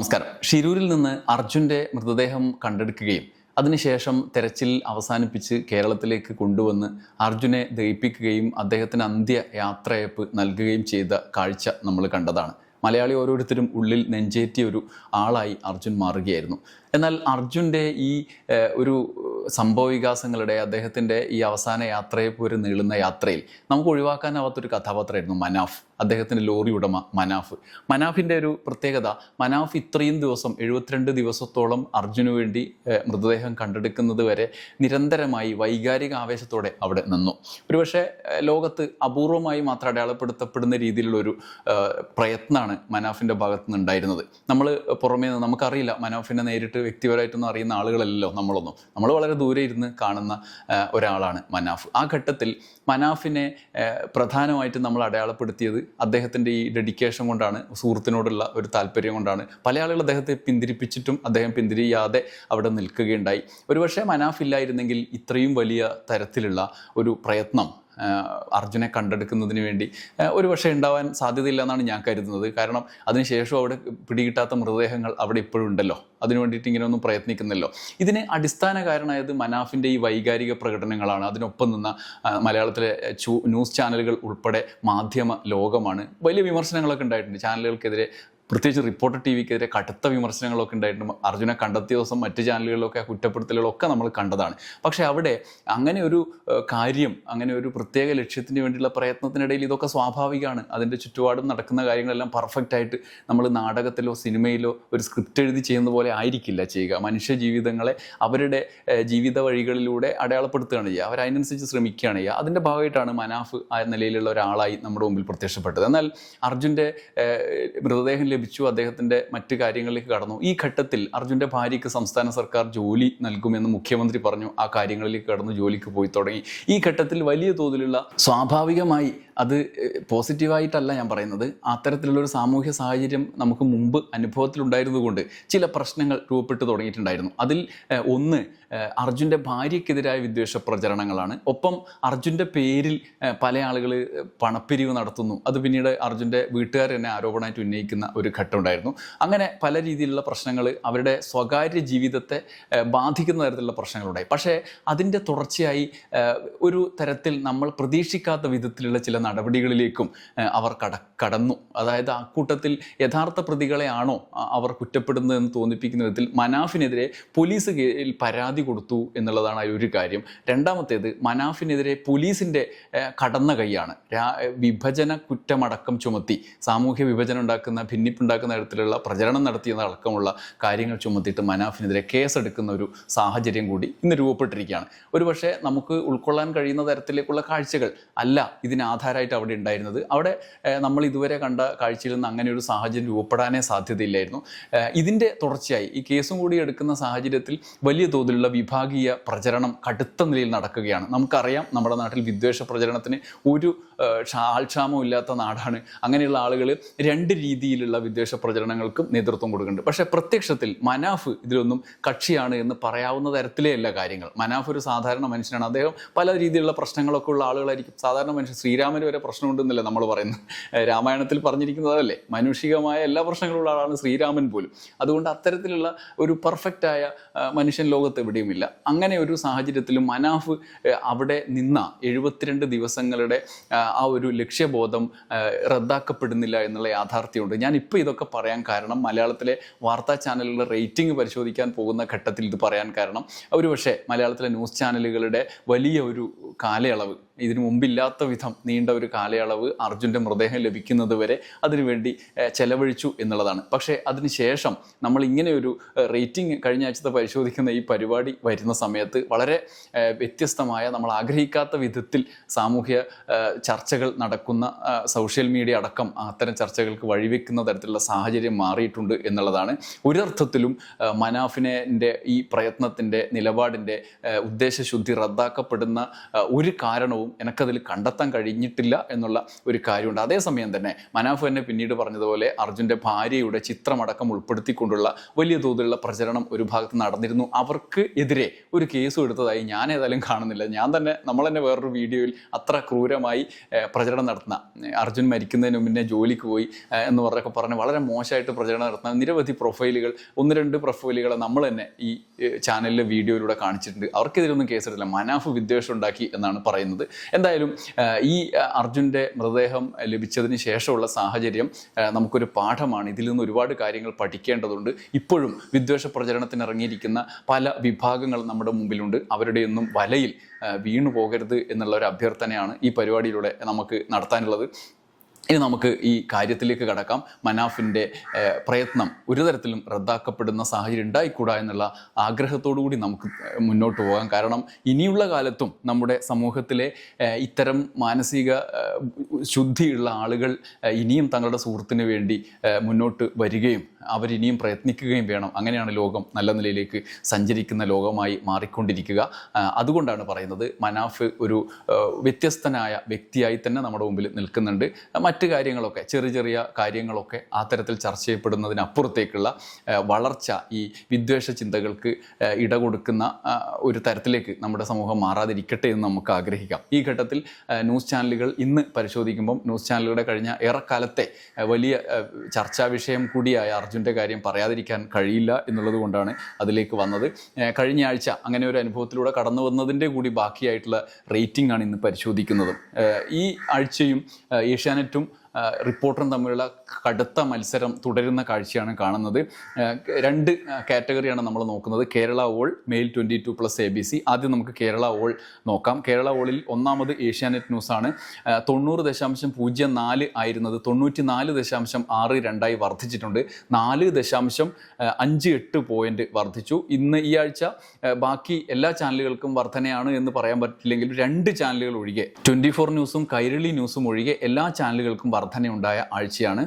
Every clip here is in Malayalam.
നമസ്കാരം. ഷിരൂരിൽ നിന്ന് അർജുന്റെ മൃതദേഹം കണ്ടെടുക്കുകയും അതിനുശേഷം തെരച്ചിൽ അവസാനിപ്പിച്ച് കേരളത്തിലേക്ക് കൊണ്ടുവന്ന് അർജുനെ ദഹിപ്പിക്കുകയും അദ്ദേഹത്തിന് അന്ത്യ യാത്രയപ്പ് നൽകുകയും ചെയ്ത കാഴ്ച നമ്മൾ കണ്ടതാണ്. മലയാളി ഓരോരുത്തരും ഉള്ളിൽ നെഞ്ചേറ്റിയ ഒരു ആളായി അർജുൻ മാറുകയായിരുന്നു. എന്നാൽ അർജുന്റെ ഈ ഒരു സംഭവ വികാസങ്ങളുടെ അദ്ദേഹത്തിന്റെ ഈ അവസാന യാത്രയെ പോലെ നീളുന്ന യാത്രയിൽ നമുക്ക് ഒഴിവാക്കാനാവാത്തൊരു കഥാപാത്രമായിരുന്നു മനാഫ് അദ്ദേഹത്തിന്റെ ലോറി ഉടമ മനാഫ്. മനാഫിന്റെ ഒരു പ്രത്യേകത മനാഫ് ഇത്രയും ദിവസം എഴുപത്തിരണ്ട് ദിവസത്തോളം അർജുന് വേണ്ടി മൃതദേഹം കണ്ടെടുക്കുന്നത് വരെ നിരന്തരമായി വൈകാരിക ആവേശത്തോടെ അവിടെ നിന്നു. ഒരുപക്ഷെ ലോകത്ത് അപൂർവമായി മാത്രം അടയാളപ്പെടുത്തപ്പെടുന്ന രീതിയിലുള്ള ഒരു പ്രയത്നമാണ് മനാഫിന്റെ ഭാഗത്തു നിന്നുണ്ടായിരുന്നത്. നമ്മൾ പുറമേ നമുക്കറിയില്ല മനാഫിനെ നേരിട്ട് വ്യക്തിപരമായിട്ടൊന്നും അറിയുന്ന ആളുകളല്ലല്ലോ നമ്മളൊന്നും. നമ്മൾ വളരെ ദൂരെ ഇരുന്ന് കാണുന്ന ഒരാളാണ് മനാഫ്. ആ ഘട്ടത്തിൽ മനാഫിനെ പ്രധാനമായിട്ട് നമ്മൾ അടയാളപ്പെടുത്തിയത് അദ്ദേഹത്തിന്റെ ഈ ഡെഡിക്കേഷൻ കൊണ്ടാണ് സുഹൃത്തിനോടുള്ള ഒരു താല്പര്യം കൊണ്ടാണ്. പല ആളുകൾ അദ്ദേഹത്തെ പിന്തിരിപ്പിച്ചിട്ടും അദ്ദേഹം പിന്തിരിയാതെ അവിടെ നിൽക്കുകയുണ്ടായി. ഒരുപക്ഷെ മനാഫ് ഇല്ലായിരുന്നെങ്കിൽ ഇത്രയും വലിയ തരത്തിലുള്ള ഒരു പ്രയത്നം അർജുനെ കണ്ടെടുക്കുന്നതിന് വേണ്ടി ഒരു പക്ഷേ ഉണ്ടാവാൻ സാധ്യതയില്ല എന്നാണ് ഞാൻ കരുതുന്നത്. കാരണം അതിനുശേഷം അവിടെ പിടികിട്ടാത്ത മൃതദേഹങ്ങൾ അവിടെ ഇപ്പോഴും ഉണ്ടല്ലോ. അതിനു വേണ്ടിയിട്ട് ഇങ്ങനെ ഒന്നും പ്രയത്നിക്കുന്നല്ലോ ഇതിന് അടിസ്ഥാന കാരണമായത് മനാഫിന്റെ ഈ വൈകാരിക പ്രകടനങ്ങളാണ്. അതിനൊപ്പം നിന്ന മലയാളത്തിലെ ന്യൂസ് ചാനലുകൾ ഉൾപ്പെടെ മാധ്യമ ലോകമാണ്. വലിയ വിമർശനങ്ങളൊക്കെ ഉണ്ടായിട്ടുണ്ട്. ചാനലുകൾക്കെതിരെ പ്രത്യേകിച്ച് റിപ്പോർട്ടർ ടി വിക്കെതിരെ കടുത്ത വിമർശനങ്ങളൊക്കെ ഉണ്ടായിട്ടുണ്ട്. അർജുനെ കണ്ടെത്തിയ ദിവസം മറ്റ് ചാനലുകളിലൊക്കെ കുറ്റപ്പെടുത്തലുകളൊക്കെ നമ്മൾ കണ്ടതാണ്. പക്ഷേ അവിടെ അങ്ങനെ ഒരു കാര്യം അങ്ങനെ ഒരു പ്രത്യേക ലക്ഷ്യത്തിന് വേണ്ടിയുള്ള പ്രയത്നത്തിനിടയിൽ ഇതൊക്കെ സ്വാഭാവികമാണ്. അതിന്റെ ചുറ്റുപാടും നടക്കുന്ന കാര്യങ്ങളെല്ലാം പെർഫെക്റ്റ് ആയിട്ട് നമ്മൾ നാടകത്തിലോ സിനിമയിലോ ഒരു സ്ക്രിപ്റ്റ് എഴുതി ചെയ്യുന്ന പോലെ ആയിരിക്കില്ല ചെയ്യുക. മനുഷ്യ ജീവിതങ്ങളെ അവരുടെ ജീവിത വഴികളിലൂടെ അടയാളപ്പെടുത്തുകയാണ് ചെയ്യുക. അവരതിനനുസരിച്ച് ശ്രമിക്കുകയാണ് ചെയ്യുക. അതിന്റെ ഭാഗമായിട്ടാണ് മനാഫ് ആ നിലയിലുള്ള ഒരാളായി നമ്മുടെ മുമ്പിൽ പ്രത്യക്ഷപ്പെട്ടത്. എന്നാൽ അർജുന്റെ മൃതദേഹം ലഭിച്ചു അദ്ദേഹത്തിന്റെ മറ്റു കാര്യങ്ങളിലേക്ക് കടന്നു. ഈ ഘട്ടത്തിൽ അർജുന്റെ ഭാര്യയ്ക്ക് സംസ്ഥാന സർക്കാർ ജോലി നൽകുമെന്ന് മുഖ്യമന്ത്രി പറഞ്ഞു. ആ കാര്യങ്ങളിലേക്ക് കടന്നു ജോലിക്ക് പോയി തുടങ്ങി. ഈ ഘട്ടത്തിൽ വലിയ തോതിലുള്ള സ്വാഭാവികമായി അത് പോസിറ്റീവായിട്ടല്ല ഞാൻ പറയുന്നത്. അത്തരത്തിലുള്ള ഒരു സാമൂഹ്യ സാഹചര്യം നമുക്ക് മുമ്പ് അനുഭവത്തിലുണ്ടായിരുന്നതുകൊണ്ട് ചില പ്രശ്നങ്ങൾ രൂപപ്പെട്ടു തുടങ്ങിയിട്ടുണ്ടായിരുന്നു. അതിൽ ഒന്ന് അർജുന്റെ ഭാര്യയ്ക്കെതിരായ വിദ്വേഷ പ്രചരണങ്ങളാണ്. ഒപ്പം അർജുന്റെ പേരിൽ പല ആളുകൾ പണപ്പിരിവ് നടത്തുന്നു. അത് പിന്നീട് അർജുന്റെ വീട്ടുകാർ തന്നെ ആരോപണമായിട്ട് ഉന്നയിക്കുന്ന ഒരു ഘട്ടം ഉണ്ടായിരുന്നു അങ്ങനെ പല രീതിയിലുള്ള പ്രശ്നങ്ങൾ അവരുടെ സ്വകാര്യ ജീവിതത്തെ ബാധിക്കുന്ന തരത്തിലുള്ള പ്രശ്നങ്ങളുണ്ടായി. പക്ഷേ അതിന്റെ തുടർച്ചയായി ഒരു തരത്തിൽ നമ്മൾ പ്രതീക്ഷിക്കാത്ത വിധത്തിലുള്ള ചില നടപടികളിലേക്കും അവർ കട കടന്നു. അതായത് കൂട്ടത്തിൽ യഥാർത്ഥ പ്രതികളെയാണോ അവർ കുറ്റപ്പെടുന്നതെന്ന് തോന്നിപ്പിക്കുന്ന വിധത്തിൽ മനാഫിനെതിരെ പോലീസ് പരാതി കൊടുത്തു എന്നുള്ളതാണ് ഒരു കാര്യം. രണ്ടാമത്തേത് മനാഫിനെതിരെ പോലീസിന്റെ കടന്ന കൈയാണ്. വിഭജന കുറ്റമടക്കം ചുമത്തി. സാമൂഹ്യ വിഭജനം ഉണ്ടാക്കുന്ന ഭിന്നിപ്പുണ്ടാക്കുന്ന തരത്തിലുള്ള പ്രചരണം നടത്തിയതടക്കമുള്ള കാര്യങ്ങൾ ചുമത്തിയിട്ട് മനാഫിനെതിരെ കേസെടുക്കുന്ന ഒരു സാഹചര്യം കൂടി ഇന്ന് രൂപപ്പെട്ടിരിക്കുകയാണ്. ഒരുപക്ഷെ നമുക്ക് ഉൾക്കൊള്ളാൻ കഴിയുന്ന തരത്തിലേക്കുള്ള കാഴ്ചകൾ അല്ല ഇതിന് ആധാരമായിട്ട് അവിടെ ഉണ്ടായിരുന്നത്. അവിടെ നമ്മൾ ഇതുവരെ കണ്ട കാഴ്ചയിൽ നിന്ന് അങ്ങനെ ഒരു സാഹചര്യം രൂപപ്പെടാനേ സാധ്യതയില്ലായിരുന്നു. ഇതിന്റെ തുടർച്ചയായി ഈ കേസും കൂടി എടുക്കുന്ന സാഹചര്യത്തിൽ വലിയ തോതിലുള്ള വിഭാഗീയ പ്രചരണം കടുത്ത നിലയിൽ നടക്കുകയാണ്. നമുക്കറിയാം നമ്മുടെ നാട്ടിൽ വിദ്വേഷ പ്രചരണത്തിന് ഒരു ആൾക്ഷാമം ഇല്ലാത്ത നാടാണ്. അങ്ങനെയുള്ള ആളുകൾ രണ്ട് രീതിയിലുള്ള വിദ്വേഷ പ്രചരണങ്ങൾക്കും നേതൃത്വം കൊടുക്കുന്നുണ്ട്. പക്ഷേ പ്രത്യക്ഷത്തിൽ മനാഫ് ഇതിലൊന്നും കക്ഷിയാണ് എന്ന് പറയാവുന്ന തരത്തിലേ അല്ല കാര്യങ്ങൾ. മനാഫ് ഒരു സാധാരണ മനുഷ്യനാണ്. അദ്ദേഹം പല രീതിയിലുള്ള പ്രശ്നങ്ങളൊക്കെ ഉള്ള ആളുകളായിരിക്കും. സാധാരണ മനുഷ്യൻ ശ്രീരാമന് വരെ പ്രശ്നമുണ്ടെന്നല്ലേ നമ്മൾ പറയുന്നത്. രാമായണത്തിൽ പറഞ്ഞിരിക്കുന്നതല്ലേ? മാനുഷികമായ എല്ലാ പ്രശ്നങ്ങളുള്ള ആളാണ് ശ്രീരാമൻ പോലും. അതുകൊണ്ട് അത്തരത്തിലുള്ള ഒരു പെർഫെക്റ്റായ മനുഷ്യൻ ലോകത്ത് എവിടെയുമില്ല. അങ്ങനെ ഒരു സാഹചര്യത്തിലും മനാഫ് അവിടെ നിന്ന എഴുപത്തിരണ്ട് ദിവസങ്ങളുടെ ആ ഒരു ലക്ഷ്യബോധം റദ്ദാക്കപ്പെടുന്നില്ല എന്നുള്ള യാഥാർത്ഥ്യമുണ്ട്. ഞാൻ ഇപ്പോൾ ഇതൊക്കെ പറയാൻ കാരണം മലയാളത്തിലെ വാർത്താ ചാനലുകളുടെ റേറ്റിംഗ് പരിശോധിക്കാൻ പോകുന്ന ഘട്ടത്തിൽ ഇത് പറയാൻ കാരണം. ഒരുപക്ഷെ മലയാളത്തിലെ ന്യൂസ് ചാനലുകളുടെ വലിയ ഒരു കാലയളവ് ഇതിനു മുമ്പില്ലാത്ത വിധം നീണ്ട ഒരു കാലയളവ് അർജുന്റെ മൃതദേഹം ലഭിക്കുന്നത് വരെ അതിനുവേണ്ടി ചെലവഴിച്ചു എന്നുള്ളതാണ്. പക്ഷേ അതിനുശേഷം നമ്മൾ ഇങ്ങനെ ഒരു റേറ്റിംഗ് കഴിഞ്ഞ ആഴ്ചത്തെ പരിശോധിക്കുന്ന ഈ പരിപാടി വരുന്ന സമയത്ത് വളരെ വ്യത്യസ്തമായ നമ്മൾ ആഗ്രഹിക്കാത്ത വിധത്തിൽ സാമൂഹ്യ ചർച്ചകൾ നടക്കുന്ന സോഷ്യൽ മീഡിയ അടക്കം അത്തരം ചർച്ചകൾക്ക് വഴിവെക്കുന്ന തരത്തിലുള്ള സാഹചര്യം മാറിയിട്ടുണ്ട് എന്നുള്ളതാണ്. ഒരർത്ഥത്തിലും മനാഫിനെ ഈ പ്രയത്നത്തിന്റെ നിലപാടിന്റെ ഉദ്ദേശശുദ്ധി റദ്ദാക്കപ്പെടുന്ന ഒരു കാരണവും കാലവും എനിക്കതിൽ കണ്ടെത്താൻ കഴിഞ്ഞിട്ടില്ല എന്നുള്ള ഒരു കാര്യമുണ്ട്. അതേസമയം തന്നെ മനാഫ് തന്നെ പിന്നീട് പറഞ്ഞതുപോലെ അർജുന്റെ ഭാര്യയുടെ ചിത്രമടക്കം ഉൾപ്പെടുത്തിക്കൊണ്ടുള്ള വലിയ തോതിലുള്ള പ്രചരണം ഒരു ഭാഗത്ത് നടന്നിരുന്നു. അവർക്ക് എതിരെ ഒരു കേസ് എടുത്തതായി ഞാൻ ഏതായാലും കാണുന്നില്ല. ഞാൻ തന്നെ നമ്മൾ തന്നെ വേറൊരു വീഡിയോയിൽ അത്ര ക്രൂരമായി പ്രചരണം നടത്തുന്ന അർജുൻ മരിക്കുന്നതിന് മുന്നേ ജോലിക്ക് പോയി എന്ന് പറഞ്ഞൊക്കെ പറഞ്ഞ് വളരെ മോശമായിട്ട് പ്രചരണം നടത്തുന്ന നിരവധി പ്രൊഫൈലുകൾ ഒന്ന് രണ്ട് പ്രൊഫൈലുകൾ നമ്മൾ തന്നെ ഈ ചാനലിലെ വീഡിയോയിലൂടെ കാണിച്ചിട്ടുണ്ട്. അവർക്കെതിരൊന്നും കേസെടുത്തില്ല. മനാഫ് വിദ്വേഷം ഉണ്ടാക്കി എന്നാണ് പറയുന്നത്. എന്തായാലും ഈ അർജുന്റെ മൃതദേഹം ലഭിച്ചതിന് ശേഷമുള്ള സാഹചര്യം നമുക്കൊരു പാഠമാണ്. ഇതിൽ നിന്ന് ഒരുപാട് കാര്യങ്ങൾ പഠിക്കേണ്ടതുണ്ട്. ഇപ്പോഴും വിദ്വേഷ പ്രചരണത്തിന് ഇറങ്ങിയിരിക്കുന്ന പല വിഭാഗങ്ങൾ നമ്മുടെ മുമ്പിലുണ്ട്. അവരുടെയൊന്നും വലയിൽ വീണു പോകരുത് എന്നുള്ള ഒരു അഭ്യർത്ഥനയാണ് ഈ പരിപാടിയിലൂടെ നമുക്ക് നടത്താനുള്ളത്. ഇനി നമുക്ക് ഈ കാര്യത്തിലേക്ക് കടക്കാം. മനാഫിന്റെ പ്രയത്നം ഒരു തരത്തിലും റദ്ദാക്കപ്പെടുന്ന സാഹചര്യം ഉണ്ടായിക്കൂടാ എന്നുള്ള കൂടി നമുക്ക് മുന്നോട്ട് പോകാം. കാരണം ഇനിയുള്ള കാലത്തും നമ്മുടെ സമൂഹത്തിലെ ഇത്തരം മാനസിക ശുദ്ധിയുള്ള ആളുകൾ ഇനിയും തങ്ങളുടെ സുഹൃത്തിന് വേണ്ടി മുന്നോട്ട് വരികയും അവരിനിയും പ്രയത്നിക്കുകയും വേണം. അങ്ങനെയാണ് ലോകം നല്ല നിലയിലേക്ക് സഞ്ചരിക്കുന്ന ലോകമായി മാറിക്കൊണ്ടിരിക്കുക. അതുകൊണ്ടാണ് പറയുന്നത് മനാഫ് ഒരു വ്യത്യസ്തനായ വ്യക്തിയായി തന്നെ നമ്മുടെ മുമ്പിൽ നിൽക്കുന്നുണ്ട്. മറ്റ് കാര്യങ്ങളൊക്കെ ചെറിയ ചെറിയ കാര്യങ്ങളൊക്കെ ആ തരത്തിൽ ചർച്ച ചെയ്യപ്പെടുന്നതിനപ്പുറത്തേക്കുള്ള വളർച്ച ഈ വിദ്വേഷ ചിന്തകൾക്ക് ഇട കൊടുക്കുന്ന ഒരു തരത്തിലേക്ക് നമ്മുടെ സമൂഹം മാറാതിരിക്കട്ടെ എന്ന് നമുക്ക് ആഗ്രഹിക്കാം. ഈ ഘട്ടത്തിൽ ന്യൂസ് ചാനലുകൾ ഇന്ന് പരിശോധിക്കുമ്പം ന്യൂസ് ചാനലുകളുടെ കഴിഞ്ഞ ഏറെക്കാലത്തെ വലിയ ചർച്ചാ വിഷയം കൂടിയായ അർജുന്റെ കാര്യം പറയാതിരിക്കാൻ കഴിയില്ല എന്നുള്ളത് കൊണ്ടാണ് അതിലേക്ക് വന്നത്. കഴിഞ്ഞ ആഴ്ച അങ്ങനെ ഒരു അനുഭവത്തിലൂടെ കടന്നു വന്നതിന്റെ കൂടി ബാക്കിയായിട്ടുള്ള റേറ്റിംഗ് ആണ് ഇന്ന് പരിശോധിക്കുന്നത്. ഈ ആഴ്ചയും ഏഷ്യാനെറ്റും റിപ്പോർട്ടറും തമ്മിലുള്ള കടുത്ത മത്സരം തുടരുന്ന കാഴ്ചയാണ് കാണുന്നത്. രണ്ട് കാറ്റഗറിയാണ് നമ്മൾ നോക്കുന്നത്. Kerala all male twenty two plus A B C. ആദ്യം നമുക്ക് കേരള ഓൾ നോക്കാം. കേരള ഓളിൽ ഒന്നാമത് ഏഷ്യാനെറ്റ് ന്യൂസാണ്. തൊണ്ണൂറ് ദശാംശം പൂജ്യം നാല് ആയിരുന്നത് തൊണ്ണൂറ്റി നാല് ദശാംശം ആറ് രണ്ടായി വർദ്ധിച്ചിട്ടുണ്ട്. നാല് ദശാംശം അഞ്ച് എട്ട് പോയിന്റ് വർദ്ധിച്ചു. ഇന്ന് ഈ ആഴ്ച ബാക്കി എല്ലാ ചാനലുകൾക്കും വർധനയാണ് എന്ന് പറയാൻ പറ്റില്ലെങ്കിലും രണ്ട് ചാനലുകൾ ഒഴികെ ട്വന്റി ഫോർ ന്യൂസും കൈരളി ന്യൂസും ഒഴികെ എല്ലാ ചാനലുകൾക്കും വർധനയുണ്ടായ ആഴ്ചയാണ്.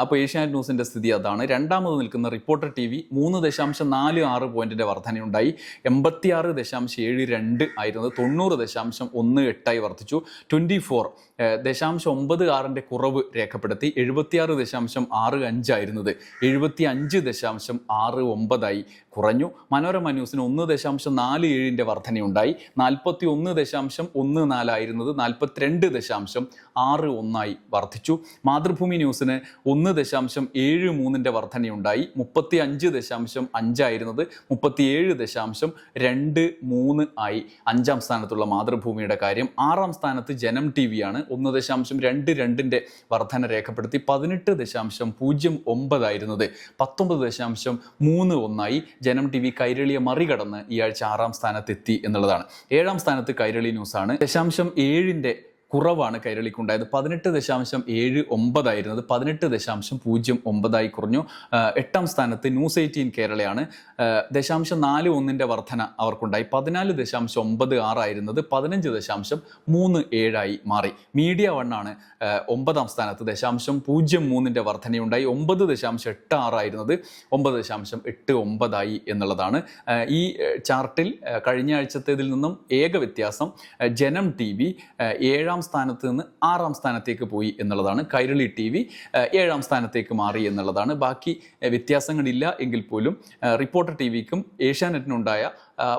അപ്പോൾ ഏഷ്യാനെറ്റ് ന്യൂസിന്റെ സ്ഥിതി അതാണ്. രണ്ടാമത് നിൽക്കുന്ന റിപ്പോർട്ടർ ടി വി മൂന്ന് ദശാംശം നാല് ആറ് പോയിന്റിന്റെ വർധനയുണ്ടായി. എൺപത്തിയാറ് ദശാംശം ഏഴ് രണ്ട് ആയിരുന്നത് തൊണ്ണൂറ് ദശാംശം ഒന്ന് എട്ടായി വർദ്ധിച്ചു. ട്വന്റി ഫോർ ദശാംശം ഒമ്പത് ആറിന്റെ കുറവ് രേഖപ്പെടുത്തി. എഴുപത്തിയാറ് ദശാംശം ആറ് അഞ്ചായിരുന്നത് എഴുപത്തി അഞ്ച് ദശാംശം ആറ് ഒമ്പതായി. കുറഞ്ഞു. മനോരമ ന്യൂസിന് ഒന്ന് ദശാംശം നാല് ഏഴിന്റെ വർധനയുണ്ടായി. നാൽപ്പത്തി ഒന്ന് ദശാംശം ഒന്ന് നാലായിരുന്നത് നാൽപ്പത്തിരണ്ട് ദശാംശം ആറ് ഒന്നായി വർദ്ധിച്ചു മാതൃഭൂമി ന്യൂസിന് ഒന്ന് ദശാംശം ഏഴ് മൂന്നിന്റെ വർധനയുണ്ടായി. മുപ്പത്തി അഞ്ച് ദശാംശം അഞ്ചായിരുന്നത് മുപ്പത്തിയേഴ് ദശാംശം രണ്ട് മൂന്ന് ആയി. അഞ്ചാം സ്ഥാനത്തുള്ള മാതൃഭൂമിയുടെ കാര്യം. ആറാം സ്ഥാനത്ത് ജനം ടി വിയാണ് ഒന്ന് ദശാംശം രണ്ട് രണ്ടിന്റെ വർധന രേഖപ്പെടുത്തി പതിനെട്ട് ദശാംശം പൂജ്യം ഒമ്പതായിരുന്നത് പത്തൊമ്പത് ദശാംശം മൂന്ന് ഒന്നായി. ജനം ടി വി കൈരളിയെ മറികടന്ന് ഈ ആഴ്ച ആറാം സ്ഥാനത്തെത്തി എന്നുള്ളതാണ്. ഏഴാം സ്ഥാനത്ത് കൈരളി ന്യൂസാണ്. ദശാംശം ഏഴിന്റെ കുറവാണ് കൈരളിക്കുണ്ടായത്. പതിനെട്ട് ദശാംശം ഏഴ് ഒമ്പതായിരുന്നത് പതിനെട്ട് ദശാംശം പൂജ്യം ഒമ്പതായി കുറഞ്ഞു. എട്ടാം സ്ഥാനത്ത് ന്യൂസ് എയ്റ്റീൻ കേരളയാണ്. ദശാംശം നാല് ഒന്നിന്റെ വർധന അവർക്കുണ്ടായി. പതിനാല് ദശാംശം ഒമ്പത് ആറായിരുന്നത് പതിനഞ്ച് ദശാംശം മൂന്ന് ഏഴായി മാറി. മീഡിയ വണ്ണാണ് ഒമ്പതാം സ്ഥാനത്ത് ദശാംശം പൂജ്യം മൂന്നിന്റെ വർധനയുണ്ടായി. ഒമ്പത് ദശാംശം എട്ട് ആറായിരുന്നത് ഒമ്പത് ദശാംശം എട്ട് ഒമ്പതായി എന്നുള്ളതാണ്. ഈ ചാർട്ടിൽ കഴിഞ്ഞ ആഴ്ചത്തേതിൽ നിന്നും ഏക വ്യത്യാസം ജനം ടി വി ഏഴാം സ്ഥാനത്ത് നിന്ന് ആറാം സ്ഥാനത്തേക്ക് പോയി എന്നുള്ളതാണ്. കൈരളി ടി വി ഏഴാം സ്ഥാനത്തേക്ക് മാറി എന്നുള്ളതാണ്. ബാക്കി വ്യത്യാസങ്ങളില്ല എങ്കിൽ പോലും റിപ്പോർട്ടർ ടി വിക്കും ഏഷ്യാനെറ്റിനുണ്ടായ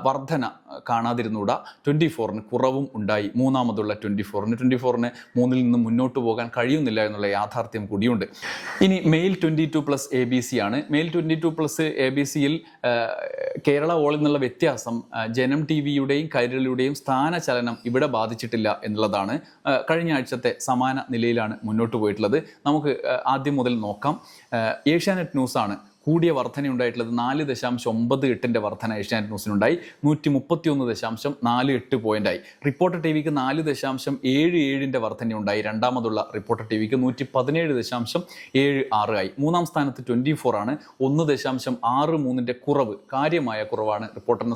വർധന കാണാതിരുന്നൂടാ ട്വന്റി ഫോറിന് കുറവും ഉണ്ടായി. മൂന്നാമതുള്ള ട്വന്റി ഫോറിന്. ട്വന്റി ഫോറിന് മൂന്നിൽ നിന്ന് മുന്നോട്ട് പോകാൻ കഴിയുന്നില്ല എന്നുള്ള യാഥാർത്ഥ്യം കൂടിയുണ്ട്. ഇനി male twenty two plus A B C ആണ്. Male twenty two plus A B സിയിൽ കേരള ഓളിൽ നിന്നുള്ള വ്യത്യാസം ജനം ടി വിയുടെയും കൈരളിയുടെയും സ്ഥാനചലനം ഇവിടെ ബാധിച്ചിട്ടില്ല എന്നുള്ളതാണ്. കഴിഞ്ഞ ആഴ്ചത്തെ സമാന നിലയിലാണ് മുന്നോട്ട് പോയിട്ടുള്ളത്. നമുക്ക് ആദ്യം മുതൽ നോക്കാം. ഏഷ്യാനെറ്റ് ന്യൂസാണ്. കൂടിയ വർധന ഉണ്ടായിട്ടുള്ളത് നാല് ദശാംശം ഒമ്പത് എട്ടിന്റെ വർധന ഏഷ്യാനെറ്റ് ന്യൂസിനുണ്ടായി. നൂറ്റി മുപ്പത്തി ഒന്ന് ദശാംശം നാല് എട്ട് പോയിന്റായി. റിപ്പോർട്ടർ ടി വിക്ക് നാല് ദശാംശം ഏഴ് ഏഴിന്റെ വർധന ഉണ്ടായി രണ്ടാമതുള്ള റിപ്പോർട്ടർ ടി വിക്ക് നൂറ്റി പതിനേഴ് ദശാംശം ഏഴ് ആറ് ആയി. മൂന്നാം സ്ഥാനത്ത് ട്വന്റി ഫോർ ആണ്. ഒന്ന് ദശാംശം ആറ് മൂന്നിന്റെ കുറവ് കാര്യമായ കുറവാണ് റിപ്പോർട്ടറിനെ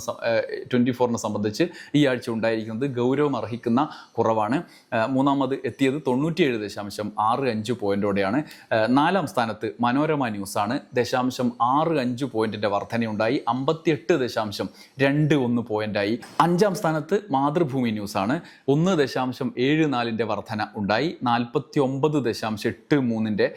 ട്വന്റി ഫോറിനെ സംബന്ധിച്ച് ഈ ആഴ്ച ഉണ്ടായിരിക്കുന്നത്. ഗൗരവം അർഹിക്കുന്ന കുറവാണ്. മൂന്നാമത് എത്തിയത് തൊണ്ണൂറ്റിയേഴ് ദശാംശം ആറ് അഞ്ച് പോയിന്റോടെയാണ്. ആ, നാലാം സ്ഥാനത്ത് മനോരമ ന്യൂസാണ്. ദശാംശം ദശാംശം ആറ് അഞ്ച് പോയിന്റിന്റെ വർധനയുണ്ടായി. അമ്പത്തിയെട്ട് ദശാംശം രണ്ട് ഒന്ന് പോയിന്റായി. അഞ്ചാം സ്ഥാനത്ത് മാതൃഭൂമി ന്യൂസാണ്. ഒന്ന് ദശാംശം ഏഴ് നാലിന്റെ വർധന ഉണ്ടായി. നാൽപ്പത്തി ഒമ്പത് ദശാംശം എട്ട് മൂന്നിന്റെ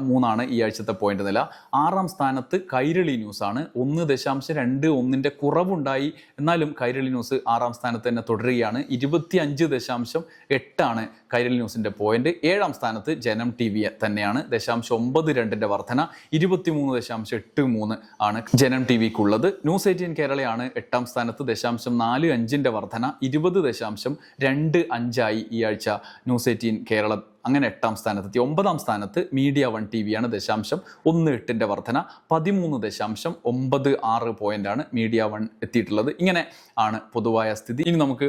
മൂന്നാണ് ഈ ആഴ്ചത്തെ പോയിന്റ് നില. ആറാം സ്ഥാനത്ത് കൈരളി ന്യൂസാണ്. ഒന്ന് ദശാംശം രണ്ട് ഒന്നിന്റെ കുറവുണ്ടായി. എന്നാലും കൈരളി ന്യൂസ് ആറാം സ്ഥാനത്ത് തന്നെ തുടരുകയാണ്. ഇരുപത്തി അഞ്ച് ദശാംശം എട്ടാണ് കൈരളി ന്യൂസിന്റെ പോയിന്റ്. ഏഴാം സ്ഥാനത്ത് ജനം ടി വി തന്നെയാണ്. ദശാംശം ഒമ്പത് രണ്ടിന്റെ വർധന ഇരുപത്തിമൂന്ന് ദശാംശം എട്ട് മൂന്ന് ആണ് ജനം ടി വിക്കുള്ളത്. ന്യൂസ് എയ്റ്റീൻ കേരളയാണ് എട്ടാം സ്ഥാനത്ത്. ദശാംശം നാല് അഞ്ചിന്റെ വർധന ഇരുപത് ദശാംശം രണ്ട് അഞ്ചായി ഈ ആഴ്ച ന്യൂസ് എയ്റ്റീൻ കേരള അങ്ങനെ എട്ടാം സ്ഥാനത്തെത്തി ഒമ്പതാം സ്ഥാനത്ത് മീഡിയ വൺ ടി വിയാണ് ദശാംശം ഒന്ന് എട്ടിന്റെ വർധന. പതിമൂന്ന് ദശാംശം ഒമ്പത് ആറ് പോയിന്റാണ് മീഡിയ വൺ എത്തിയിട്ടുള്ളത്. ഇങ്ങനെ ആണ് പൊതുവായ സ്ഥിതി. ഇനി നമുക്ക്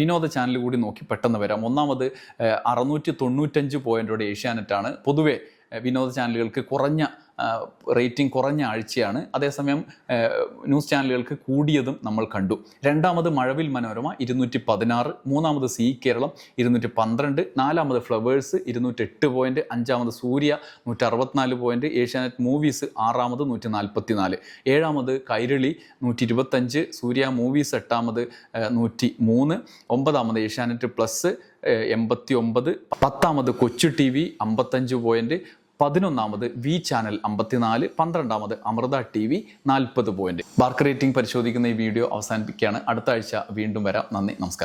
വിനോദ ചാനൽ കൂടി നോക്കി പെട്ടെന്ന് വരാം. ഒന്നാമത് അറുന്നൂറ്റി തൊണ്ണൂറ്റഞ്ച് പോയിന്റോടെ ഏഷ്യാനെറ്റാണ് പൊതുവെ വിനോദ ചാനലുകൾക്ക് കുറഞ്ഞ റേറ്റിംഗ് കുറഞ്ഞ ആഴ്ചയാണ്. അതേസമയം ന്യൂസ് ചാനലുകൾക്ക് കൂടിയതും നമ്മൾ കണ്ടു. രണ്ടാമത് മഴവിൽ മനോരമ ഇരുന്നൂറ്റി പതിനാറ് മൂന്നാമത് സി കേരളം ഇരുന്നൂറ്റി പന്ത്രണ്ട് നാലാമത് ഫ്ലവേഴ്സ് ഇരുന്നൂറ്റെട്ട് പോയിന്റ്. അഞ്ചാമത് സൂര്യ നൂറ്റി അറുപത്തിനാല് പോയിന്റ്. ഏഷ്യാനെറ്റ് മൂവീസ് ആറാമത് നൂറ്റി നാൽപ്പത്തി നാല് ഏഴാമത് കൈരളി നൂറ്റി ഇരുപത്തഞ്ച് സൂര്യ മൂവീസ് എട്ടാമത് നൂറ്റി മൂന്ന് ഒമ്പതാമത് ഏഷ്യാനെറ്റ് പ്ലസ് എൺപത്തി ഒമ്പത് പത്താമത് കൊച്ചു ടി വി അമ്പത്തഞ്ച് പോയിന്റ്. പതിനൊന്നാമത് വി ചാനൽ അമ്പത്തിനാല് പന്ത്രണ്ടാമത് അമൃത ടി വി നാൽപ്പത് പോയിന്റ് ബാർക്ക് റേറ്റിംഗ് പരിശോധിക്കുന്ന ഈ വീഡിയോ അവസാനിപ്പിക്കുകയാണ്. അടുത്ത ആഴ്ച വീണ്ടും വരാം. നന്ദി നമസ്കാരം.